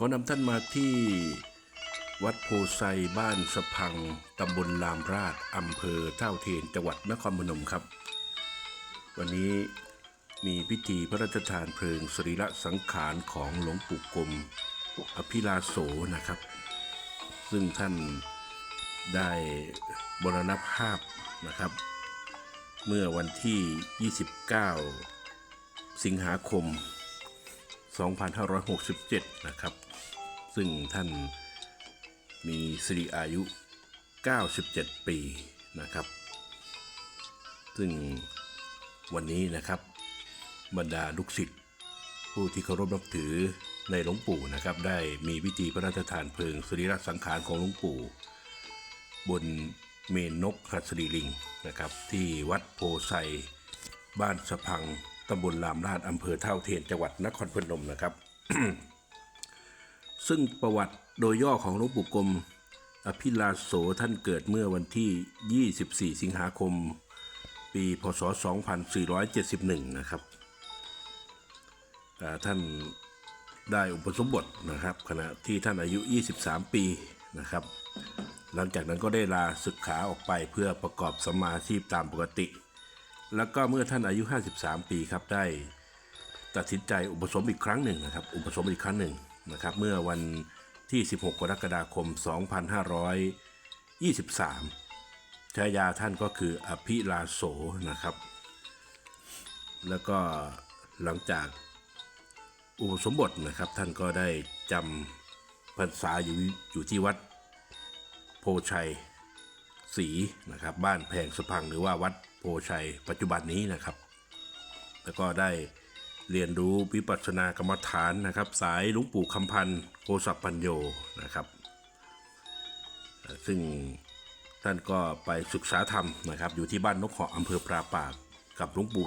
ขอนำท่านมาที่วัดโพไซบ้านสะพังตำบลลามราชอำเภอเท่าเทียนจังหวัดนครพนมครับ วันนี้มีพิธีพระราชทานเพลิงสรีระสังขารของหลวงปู่กรมอภิลาโสนะครับ ซึ่งท่านได้บรณภาพนะครับ เมื่อวันที่ 29 สิงหาคม 2567 นะครับ ซึ่งท่านมีสิริอายุ 97 ปีนะครับ ซึ่งวันนี้นะครับบรรดาลูกศิษย์ผู้ที่เคารพนับถือในหลวงปู่นะครับ ได้มีพิธีพระราชทานเพลิงสรีระสังขารของหลวงปู่ บนเมนนกหัสดีลิงนะครับ ที่วัดโพไซบ้านสะพังตำบลลามราชอำเภอเท่าเทียนจังหวัดนครพนมนะครับ ซึ่งประวัติโดยย่อของหลวงปู่กรมอภิลาโสท่านเกิดเมื่อวันที่ 24 สิงหาคม ปีพศ 2471 นะครับท่านได้อุปสมบทนะครับ ขณะที่ท่านอายุ 23 ปีนะครับ หลังจากนั้นก็ได้ลาศึกขาออกไปเพื่อประกอบสมาอาชีพตามปกติ แล้วก็เมื่อท่านอายุ 53 ปีครับได้ตัดสินใจอุปสมอีกครั้งหนึ่งนะครับ อุปสมอีกครั้งหนึ่ง นะครับเมื่อวันที่ 16 กรกฎาคม 2523ฉายาท่านก็คืออภิลาโสนะครับ แล้วก็หลังจากอุปสมบทนะครับท่านก็ได้จำพรรษาอยู่อยู่ที่วัดโพชัยศรีนะครับบ้านแพงสะพังหรือว่าวัดโพชัยปัจจุบันนี้นะครับ แล้วก็ได้ เรียนรู้วิปัสสนากรรมฐานนะครับ สายหลวงปู่คำพันธ์โกสัพปัญโยนะครับ ซึ่งท่านก็ไปศึกษาธรรมนะครับ อยู่ที่บ้านนกเหาะอำเภอปราปากกับหลวงปู่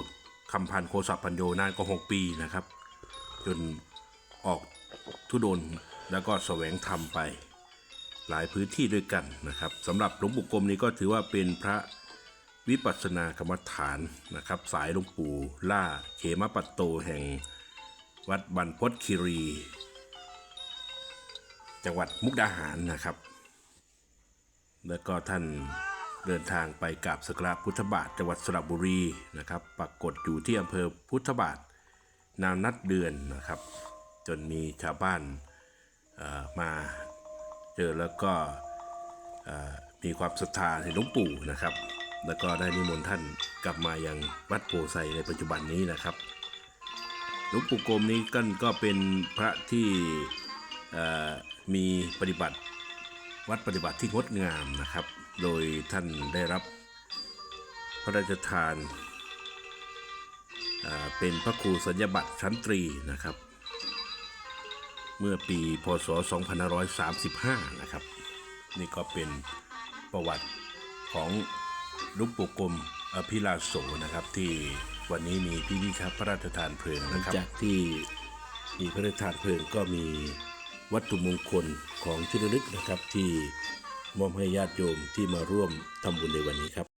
คำพันธ์โกสัพปัญโยนานกว่า6ปีนะครับ จนออกทุดนต์แล้วก็แสวงธรรมไปหลายพื้นที่ด้วยกันนะครับสำหรับหลวงปู่กรมนี้ก็ถือว่าเป็นพระ วิปัสสนากรรมฐานนะครับ สายหลวงปู่ล่าเขมปัตโตแห่งวัดบรรพตคีรี จังหวัดมุกดาหารนะครับ แล้วก็ท่านเดินทางไปกราบสักการะพุทธบาทจังหวัดสระบุรีนะครับ ปรากฏอยู่ที่อำเภอพุทธบาทนานนัดเดือนนะครับ จนมีชาวบ้านมาเจอแล้วก็มีความศรัทธาในหลวงปู่นะครับ แล้วก็ได้นิมนต์ท่านกลับมายังวัดโพไซในปัจจุบันนี้นะครับหลวงปู่กรมนี้ก็ก็เป็นพระที่มีปฏิบัติวัดปฏิบัติที่งดงามนะครับ โดยท่านได้รับพระราชทานเอ่อเป็นพระครูสัญญบัตรชั้นตรีนะครับ เมื่อปีพศ 2535 นะครับ นี่ก็เป็นประวัติของ ลุงปู่กรมอภิลาโสนะครับ ที่วันนี้มีพิธีครับพระราชทานเพลิงนะครับ จากที่มีพระราชทานเพลิงก็มีวัตถุมงคลของที่ระลึกนะครับที่มอบให้ญาติโยมที่มาร่วมทำบุญในวันนี้ครับ